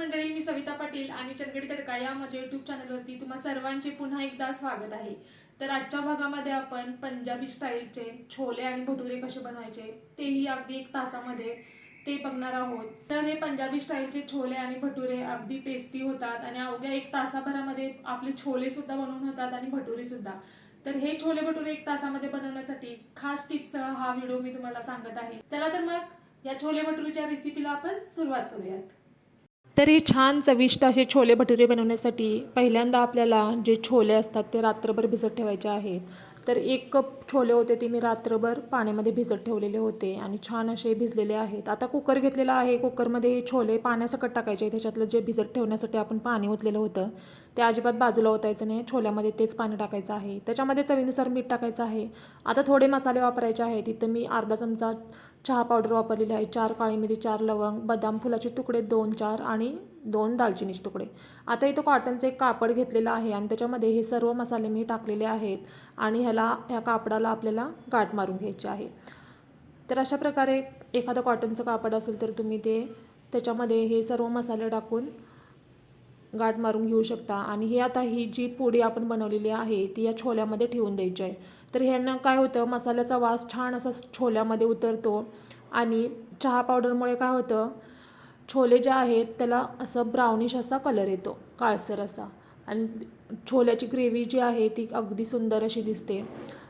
मंडळी मी सविता पाटील आणि चंदगडी तडका या माझ्या युट्यूब चॅनलवरती तुम्हा सर्वांचे पुन्हा एकदा स्वागत आहे. तर आजच्या भागामध्ये आपण पंजाबी स्टाईलचे छोले आणि भटुरे कसे बनवायचे तेही अगदी एक तासामध्ये ते बघणार आहोत. तर हे पंजाबी स्टाईलचे छोले आणि भटुरे अगदी टेस्टी होतात आणि अवघ्या एक तासाभरामध्ये आपले छोले सुद्धा बनवून होतात आणि भटुरे सुद्धा. तर हे छोले भटुरे एक तासामध्ये बनवण्यासाठी खास टिप्ससह हा व्हिडिओ मी तुम्हाला सांगत आहे. चला तर मग या छोले भटुरेच्या रेसिपीला आपण सुरुवात करूयात. तर हे छान चविष्ट असे छोले भटुरे बनवण्यासाठी पहिल्यांदा आपल्याला जे छोले असतात ते रात्रभर भिजत ठेवायचे आहेत. तर एक कप छोले होते ते मी रात्रभर पाण्यामध्ये भिजत ठेवलेले होते आणि छान असे भिजलेले आहेत. आता कुकर घेतलेला आहे. कुकरमध्ये छोले पाण्यासकट टाकायचे त्याच्यातलं जे भिजत ठेवण्यासाठी आपण पाणी ओतलेलं होतं ते अजिबात बाजूला ओतायचं नाही. छोल्यामध्ये तेच पाणी टाकायचं आहे. त्याच्यामध्ये चवीनुसार मीठ टाकायचं आहे. आता थोडे मसाले वापरायचे आहेत. तिथं मी अर्धा चमचा चहा पावडर वापरलेली आहे चार काळी मिरी चार लवंग बदाम फुलाचे तुकडे दोन चार आणि दोन दालचिनीचे तुकडे. आता इथं कॉटनचं एक कापड घेतलेलं आहे आणि त्याच्यामध्ये हे सर्व मसाले मी टाकलेले आहेत आणि ह्याला ह्या कापडाला आपल्याला गाठ मारून घ्यायची आहे. तर अशा प्रकारे एखादं कॉटनचं कापड असेल तर तुम्ही ते त्याच्यामध्ये हे सर्व मसाले टाकून गाठ मारून घेऊ शकता. आणि हे आता ही जी पोळी आपण बनवलेली आहे ती या छोल्यामध्ये ठेवून द्यायची आहे. तर ह्यांना काय होतं मसाल्याचा वास छान असा छोल्यामध्ये उतरतो आणि चहा पावडरमुळे काय होतं छोले जे आहेत त्याला असं ब्राउनिश असा कलर येतो काळसर असा. आणि छोल्याची ग्रेव्ही जी आहे ती अगदी सुंदर अशी दिसते.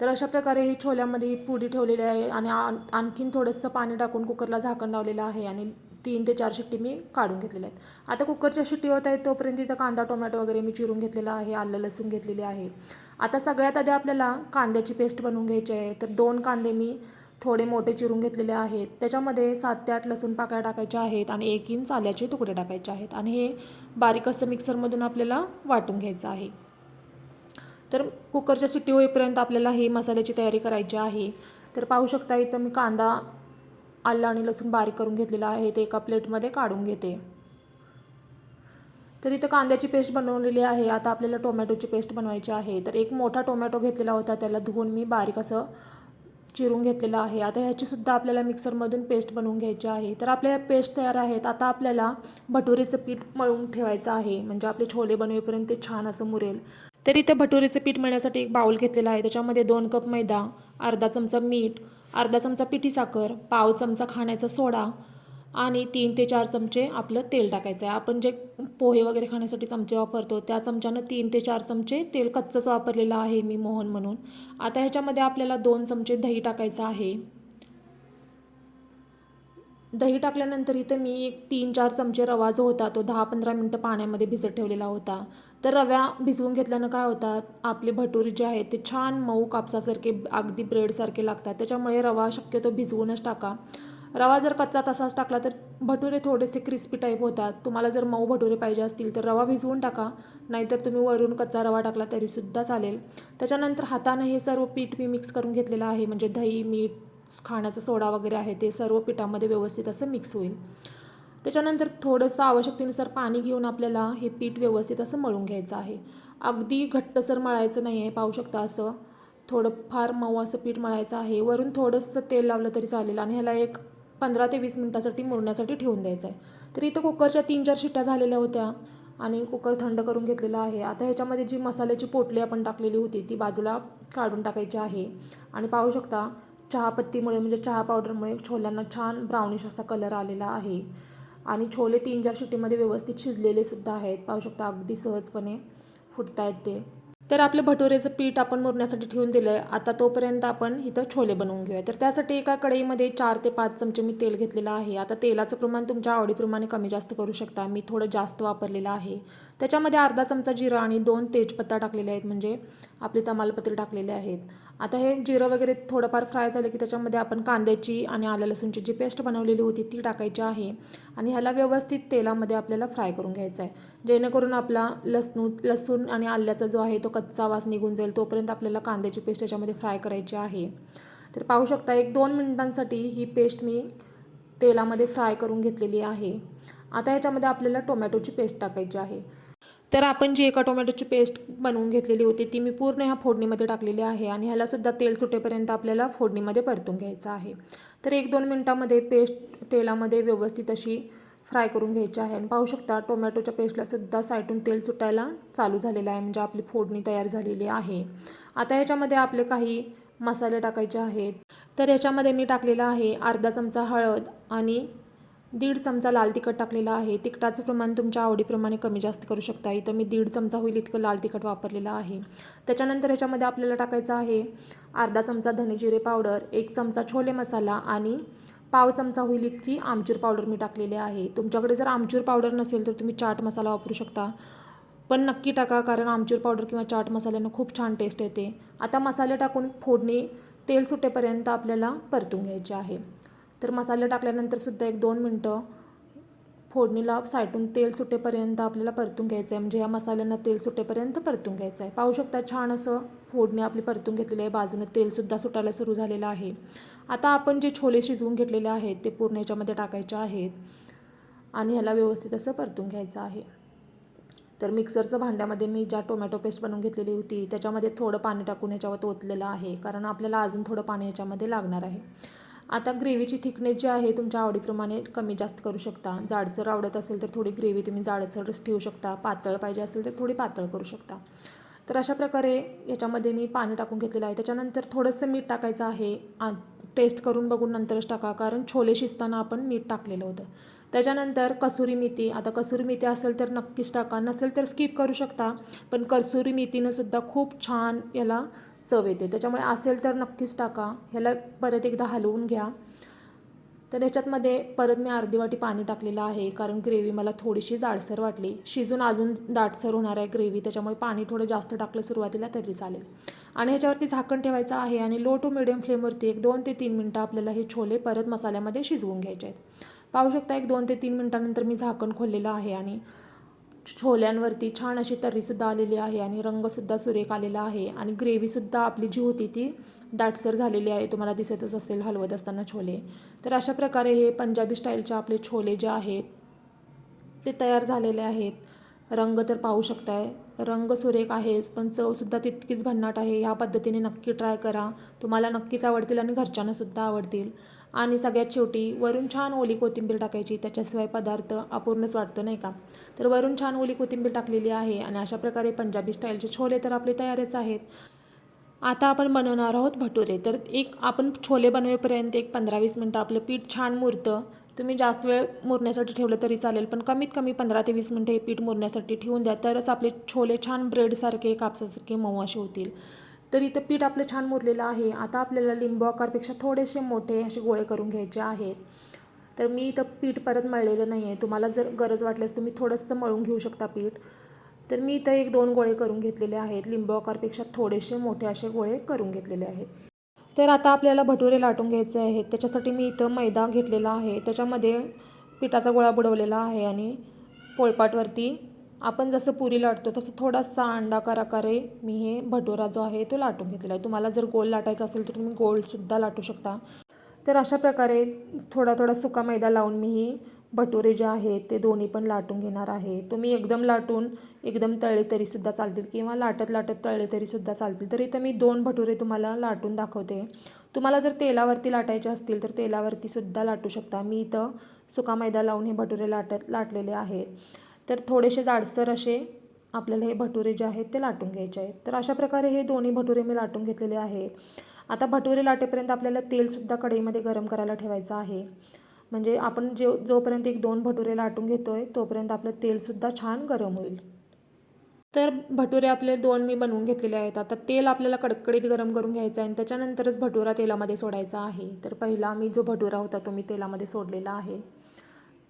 तर अशा प्रकारे ही छोल्यामध्ये ही पुडी ठेवलेली आहे आणि आणखीन थोडंसं पाणी टाकून कुकरला झाकण लावलेलं आहे आणि तीन ते चार शिट्टी मी काढून घेतलेल्या आहेत. आता कुकरच्या शिट्टी होत आहेत तोपर्यंत इथं कांदा टोमॅटो वगैरे मी चिरून घेतलेला आहे आलं लसूण घेतलेली आहे. आता सगळ्यात आधी आपल्याला कांद्याची पेस्ट बनवून घ्यायची आहे. तर दोन कांदे मी थोडे मोठे चिरून घेतलेले आहेत. त्याच्यामध्ये सात ते आठ लसूण पाकळ्या टाकायच्या आहेत आणि एक इंच आल्याचे तुकडे टाकायचे आहेत. आणि हे बारीक असं मिक्सरमधून आपल्याला वाटून घ्यायचं आहे. तर कुकरच्या सुट्टी होईपर्यंत आपल्याला हे मसाल्याची तयारी करायची आहे. तर पाहू शकता इथं मी कांदा आलं आणि लसूण बारीक करून घेतलेला आहे. ते एका प्लेटमध्ये काढून घेते. तर इथं कांद्याची पेस्ट बनवलेली आहे. आता आपल्याला टोमॅटोची पेस्ट बनवायची आहे. तर एक मोठा टोमॅटो घेतलेला होता. त्याला धुवून मी बारीक असं चिरून घेतलेलं आहे. आता ह्याचीसुद्धा आपल्याला मिक्सरमधून पेस्ट बनवून घ्यायची आहे. तर आपल्या पेस्ट तयार आहेत. आता आपल्याला भटुरेचं पीठ मळून ठेवायचं आहे. म्हणजे आपले छोले बनवेपर्यंत ते छान असं मुरेल. तर इथं भटुरेचं पीठ मळण्यासाठी एक बाऊल घेतलेला आहे. त्याच्यामध्ये दोन कप मैदा अर्धा चमचा मीठ अर्धा चमचा पिठी साखर पाव चमचा खाण्याचा सोडा आणि तीन ते चार चमचे आपलं तेल टाकायचं आहे. आपण जे पोहे वगैरे खाण्यासाठी चमचे वापरतो त्या चमच्यानं तीन ते चार चमचे तेल कच्चंच वापरलेलं आहे मी मोहन म्हणून. आता ह्याच्यामध्ये आपल्याला दोन चमचे दही टाकायचं आहे. दही टाकल्यानंतर इथं मी एक तीन चार चमचे रवा जो होता तो दहा पंधरा मिनटं पाण्यामध्ये भिजत ठेवलेला होता. तर रव्या भिजवून घेतल्यानं काय होतात आपले भटुरे जे आहेत ते छान मऊ कापसासारखे अगदी ब्रेडसारखे लागतात. त्याच्यामुळे रवा शक्यतो भिजवूनच टाका. रवा जर कच्चा तसाच टाकला तर भटुरे थोडेसे क्रिस्पी टाईप होतात. तुम्हाला जर मऊ भटुरे पाहिजे असतील तर रवा भिजवून टाका. नाहीतर तुम्ही वरून कच्चा रवा टाकला तरीसुद्धा चालेल. त्याच्यानंतर हातानं हे सर्व पीठ मी मिक्स करून घेतलेलं आहे. म्हणजे दही मीठ खाण्याचा सोडा वगैरे आहे ते सर्व पिठामध्ये व्यवस्थित असं मिक्स होईल. त्याच्यानंतर थोडंसं आवश्यकतेनुसार पाणी घेऊन आपल्याला हे पीठ व्यवस्थित असं मळून घ्यायचं आहे. अगदी घट्टसर मळायचं नाही आहे पाहू शकता असं. थोडं फार मऊ असं पीठ मळायचं आहे. वरून थोडंसं तेल लावलं तरी चालेल. आणि ह्याला एक पंधरा ते वीस मिनटासाठी मुरण्यासाठी ठेवून द्यायचं आहे. तर इथं कुकरच्या तीन चार शिट्ट्या झालेल्या होत्या आणि कुकर थंड करून घेतलेला आहे. आता ह्याच्यामध्ये जी मसाल्याची पोटली आपण टाकलेली होती ती बाजूला काढून टाकायची आहे. आणि पाहू शकता चहापत्तीमुळे म्हणजे चहा पावडरमुळे छोल्यांना छान ब्राउनिश असा कलर आलेला आहे. आणि छोले तीन चार शिट्टीमध्ये व्यवस्थित शिजलेले सुद्धा आहेत. पाहू शकता अगदी सहजपणे फुटतायत ते. तर आपलं भटुरेचं पीठ आपण मुरण्यासाठी ठेवून दिलं आहे आता तोपर्यंत आपण इथं छोले बनवून घेऊया. तर त्यासाठी एका कढईमध्ये चार ते पाच चमचे मी तेल घेतलेलं आहे. आता तेलाचं प्रमाण तुमच्या आवडीप्रमाणे कमी जास्त करू शकता. मी थोडं जास्त वापरलेलं आहे. त्याच्यामध्ये अर्धा चमचा जिरा आणि दोन तेजपत्ता टाकलेले आहेत. म्हणजे आपले तमालपत्र टाकलेले आहेत. आता हे जिरं वगैरे थोडंफार फ्राय झालं की त्याच्यामध्ये आपण कांद्याची आणि आलं लसूणची जी पेस्ट बनवलेली होती ती टाकायची आहे. आणि ह्याला व्यवस्थित तेलामध्ये आपल्याला फ्राय करून घ्यायचा आहे जेणेकरून आपला लसणू लसूण आणि आल्याचा जो आहे तो कच्चा वास निघून जाईल तोपर्यंत आपल्याला कांद्याची पेस्ट त्याच्यामध्ये फ्राय करायची आहे. तर पाहू शकता एक दोन मिनिटांसाठी ही पेस्ट मी तेलामध्ये फ्राय करून घेतलेली आहे. आता ह्याच्यामध्ये आपल्याला टोमॅटोची पेस्ट टाकायची आहे. तर आपण जी एका टोमॅटोची पेस्ट बनवून घेतलेली होती ती मी पूर्ण ह्या फोडणीमध्ये टाकलेली आहे आणि ह्यालासुद्धा तेल सुटेपर्यंत आपल्याला फोडणीमध्ये परतून घ्यायचं आहे. तर एक दोन मिनटामध्ये पेस्ट तेलामध्ये व्यवस्थित अशी फ्राय करून घ्यायची आहे आणि पाहू शकता टोमॅटोच्या पेस्टलासुद्धा साईटून तेल सुटायला चालू झालेलं आहे म्हणजे आपली फोडणी तयार झालेली आहे. आता याच्यामध्ये आपले काही मसाले टाकायचे आहेत. तर याच्यामध्ये मी टाकलेला आहे अर्धा चमचा हळद आणि दीड चमचा लाल तिखट टाकलेला आहे. तिखटाचं प्रमाण तुमच्या आवडीप्रमाणे कमी जास्त करू शकता. इथं मी दीड चमचा होईल इतकं लाल तिखट वापरलेलं आहे. त्याच्यानंतर ह्याच्यामध्ये आपल्याला टाकायचं आहे अर्धा चमचा धनेजिरे पावडर एक चमचा छोले मसाला आणि पाव चमचा होईल इतकी आमचूर पावडर मी टाकलेली आहे. तुमच्याकडे जर आमचूर पावडर नसेल तर तुम्ही चाट मसाला वापरू शकता. पण नक्की टाका कारण आमचूर पावडर किंवा चाट मसाल्यानं खूप छान टेस्ट येते. आता मसाले टाकून फोडणी तेल सुटेपर्यंत आपल्याला परतून घ्यायचे आहे. तर मसाले टाकल्यानंतर सुद्धा एक दोन मिनटं फोडणीला साईटून तेल सुटेपर्यंत आपल्याला परतून घ्यायचं आहे. म्हणजे या मसाल्यांना तेल सुटेपर्यंत परतून घ्यायचं आहे. पाहू शकता छान असं फोडणी आपली परतून घेतलेली आहे. बाजूने तेलसुद्धा सुटायला सुरू झालेलं आहे. आता आपण जे छोले शिजवून घेतलेले आहेत ते पूर्ण याच्यामध्ये टाकायचे आहेत आणि ह्याला व्यवस्थित असं परतून घ्यायचं आहे. तर मिक्सरचं भांड्यामध्ये मी ज्या टोमॅटो पेस्ट बनवून घेतलेली होती त्याच्यामध्ये थोडं पाणी टाकून ह्याच्यावर ओतलेलं आहे. कारण आपल्याला अजून थोडं पाणी ह्याच्यामध्ये लागणार आहे. आता ग्रेव्हीची थिकनेस जी आहे तुमच्या आवडीप्रमाणे कमी जास्त करू शकता. जाडसर आवडत असेल तर थोडी ग्रेव्ही तुम्ही जाडसरच ठेवू शकता. पातळ पाहिजे असेल तर थोडी पातळ करू शकता. तर अशा प्रकारे याच्यामध्ये मी पाणी टाकून घेतलेलं आहे. त्याच्यानंतर थोडंसं मीठ टाकायचं आहे. टेस्ट करून बघून नंतरच टाका. कारण छोले शिजताना आपण मीठ टाकलेलं होतं. त्याच्यानंतर कसुरी मेथी. आता कसुरी मेथी असेल तर नक्कीच टाका. नसेल तर स्किप करू शकता. पण कसुरी मेथीनं सुद्धा खूप छान याला चव येते. त्याच्यामुळे असेल तर नक्कीच टाका. ह्याला परत एकदा हलवून घ्या. तर ह्याच्यातमध्ये परत मी अर्धी वाटी पाणी टाकलेलं आहे कारण ग्रेव्ही मला थोडीशी जाडसर वाटली. शिजून अजून दाटसर होणार आहे ग्रेव्ही त्याच्यामुळे पाणी थोडं जास्त टाकलं सुरुवातीला तरी चालेल. आणि ह्याच्यावरती झाकण ठेवायचं आहे आणि लो टू मिडियम फ्लेमवरती एक दोन ते तीन मिनटं आपल्याला हे छोले परत मसाल्यामध्ये शिजवून घ्यायचे आहेत. पाहू शकता एक दोन ते तीन मिनटानंतर मी झाकण खोललेलं आहे आणि छोल्यांवरती छान अशी तर्रीसुद्धा आलेली आहे आणि रंगसुद्धा सुरेख आलेला आहे आणि ग्रेव्हीसुद्धा आपली जी होती ती दाटसर झालेली आहे तुम्हाला दिसतच असेल हलवत असताना छोले. तर अशा प्रकारे हे पंजाबी स्टाईलचे आपले छोले जे आहेत ते तयार झालेले आहेत. रंग तर पाहू शकताय. रंग सुरेख आहेच पण चवसुद्धा तितकीच भन्नाट आहे. ह्या पद्धतीने नक्की ट्राय करा. तुम्हाला नक्कीच आवडतील आणि घरच्यांनासुद्धा आवडतील. आणि सगळ्यात शेवटी वरून छान ओली कोथिंबीर टाकायची त्याच्याशिवाय पदार्थ अपूर्णच वाटतो नाही का? तर वरून छान ओली कोथिंबीर टाकलेली आहे आणि अशा प्रकारे पंजाबी स्टाईलचे छोले तर आपले तयारच आहेत. आता आपण बनवणार आहोत भटुरे. तर एक आपण छोले बनवेपर्यंत एक पंधरा वीस मिनटं आपलं पीठ छान मुरतं. तुम्ही जास्त वेळ मुरण्यासाठी ठेवलं तरी चालेल पण कमीत कमी पंधरा ते वीस मिनटं हे पीठ मुरण्यासाठी ठेवून द्या. तरच आपले छोले छान ब्रेडसारखे कापसासारखे मऊ असे होतील. तर इथं पीठ आपलं छान मुरलेलं आहे. आता आपल्याला लिंबू आकारपेक्षा थोडेसे मोठे असे गोळे करून घ्यायचे आहेत. तर मी इथं पीठ परत मळलेलं नाही आहे तुम्हाला जर गरज वाटल्यास तुम्ही थोडंसं मळून घेऊ शकता पीठ. तर मी इथं एक दोन गोळे करून घेतलेले आहेत. लिंबू आकारपेक्षा थोडेसे मोठे असे गोळे करून घेतलेले आहेत. तर आता आपल्याला भटुरे लाटून घ्यायचे आहेत. त्याच्यासाठी मी इथं मैदा घेतलेला आहे. त्याच्यामध्ये पिठाचा गोळा बुडवलेला आहे आणि पोळपाटवरती आपण जसं पुरी लाटतो तसं थोडासा अंडाकार आकारे मी हे भटुरा जो आहे तो लाटून घेतलेला आहे. तुम्हाला जर गोल लाटायचा असेल तर तुम्ही गोलसुद्धा लाटू शकता. तर अशा प्रकारे थोडा थोडा सुका मैदा लावून मी ही भटुरे जे आहेत ते दोन्ही पण लाटून घेणार आहे. तुम्ही एकदम लाटून एकदम तळले तरीसुद्धा चालतील किंवा लाटत लाटत तळले तरीसुद्धा चालतील. तर इथं मी दोन भटुरे तुम्हाला लाटून दाखवते. तुम्हाला जर तेलावरती लाटायचे असतील तर तेलावरतीसुद्धा लाटू शकता. मी इथं सुका मैदा लावून हे भटुरे लाटत लाटलेले आहेत. तर थोडेसे जाडसर असे आपल्याला हे भटुरे जे आहेत ते लाटून घ्यायचे आहेत. तर अशा प्रकारे हे दोन्ही भटुरे मी लाटून घेतलेले आहेत. आता भटुरे लाटेपर्यंत आपल्याला तेलसुद्धा कढईमध्ये गरम करायला ठेवायचं आहे. म्हणजे आपण जे जोपर्यंत एक दोन भटुरे लाटून घेतो आहे तोपर्यंत आपलं तेलसुद्धा छान गरम होईल. तर भटुरे आपले दोन मी बनवून घेतलेले आहेत. आता तेल आपल्याला कडकडीत गरम करून घ्यायचं आहे आणि त्याच्यानंतरच भटुरा तेलामध्ये सोडायचा आहे. तर पहिला मी जो भटुरा होता तो मी तेलामध्ये सोडलेला आहे.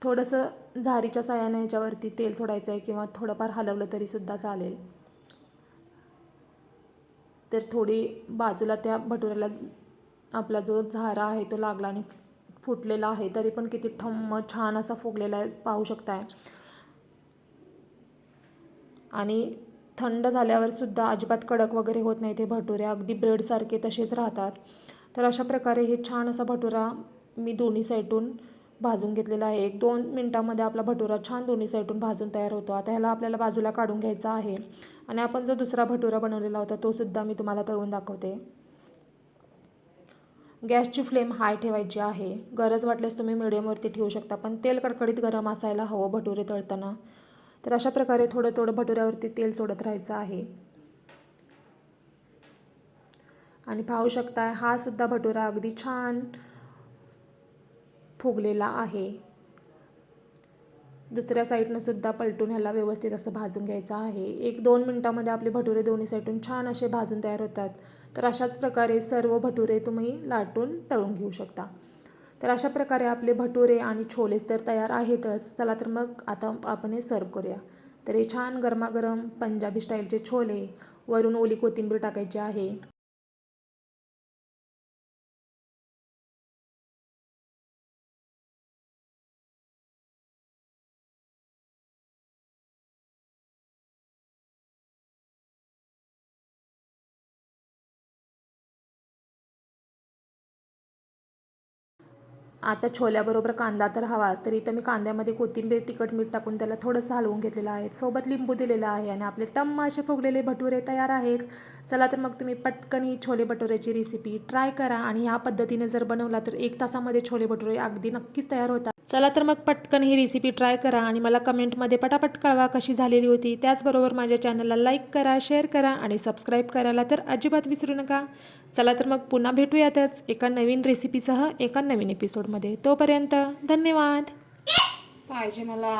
थोडंसं झारीच्या साह्याने याच्यावरती तेल सोडायचं आहे किंवा थोडंफार हलवलं तरीसुद्धा चालेल. तर थोडी बाजूला त्या भटुऱ्याला आपला जो झारा आहे तो लागला आणि फुटलेला आहे तरी पण किती ठम्म छान असा फुगलेला आहे पाहू शकताय. आणि थंड झाल्यावर सुद्धा अजिबात कडक वगैरे होत नाही ते भटुरे अगदी ब्रेडसारखे तसेच राहतात. तर अशा प्रकारे हे छान असा भटुरा मी दोन्ही साईडून भाजून घेतलेला आहे. एक दोन मिनटामध्ये आपला भटुरा छान दोन्ही साईडून भाजून तयार होतो. आता ह्याला आपल्याला बाजूला काढून घ्यायचा आहे. आणि आपण जो दुसरा भटुरा बनवलेला होता तो सुद्धा मी तुम्हाला तळून दाखवते. गॅसची फ्लेम हाय ठेवायची आहे. गरज वाटल्यास तुम्ही मिडियमवरती ठेवू शकता पण तेल कडकडीत गरम असायला हवं भटुरे तळताना. तर अशा प्रकारे थोडं थोडं भटुऱ्यावरती तेल सोडत राहायचं आहे. आणि पाहू शकताय हा सुद्धा भटुरा अगदी छान फुगलेला आहे. दुसऱ्या साईडनं सुद्धा पलटून ह्याला व्यवस्थित असं भाजून घ्यायचं आहे. एक दोन मिनटामध्ये आपले भटुरे दोन्ही साईडून छान असे भाजून तयार होतात. तर अशाच प्रकारे सर्व भटुरे तुम्ही लाटून तळून घेऊ शकता. तर अशा प्रकारे आपले भटुरे आणि छोले तर तयार आहेतच. चला तर मग आता आपण हे सर्व करूया. तर हे छान गरमागरम पंजाबी स्टाईलचे छोले. वरून ओली कोथिंबीर टाकायची आहे. आता छोल्याबरोबर कांदा तर हवाच तर इथं मी कांद्यामध्ये कोथिंबीर तिखट मीठ टाकून त्याला थोडंसं हलवून घेतलेलं आहे. सोबत लिंबू दिलेलं आहे आणि आपले टम्म असे फुगलेले भटुरे तयार आहेत. चला तर मग तुम्ही पटकन ही छोले भटुऱ्याची रेसिपी ट्राय करा आणि ह्या पद्धतीने जर बनवला तर एक तासामध्ये छोले भटुरे अगदी नक्कीच तयार होतात. चला तर मग पटकन ही रेसिपी ट्राय करा आणि मला कमेंटमध्ये पटापट कळवा कशी झालेली होती. त्याचबरोबर माझ्या चॅनलला लाईक करा शेअर करा आणि सबस्क्राईब करायला तर अजिबात विसरू नका. चला तर मग पुन्हा भेटूयातच एका नवीन रेसिपीसह एका नवीन एपिसोडमध्ये तोपर्यंत धन्यवाद. पाहिजे मला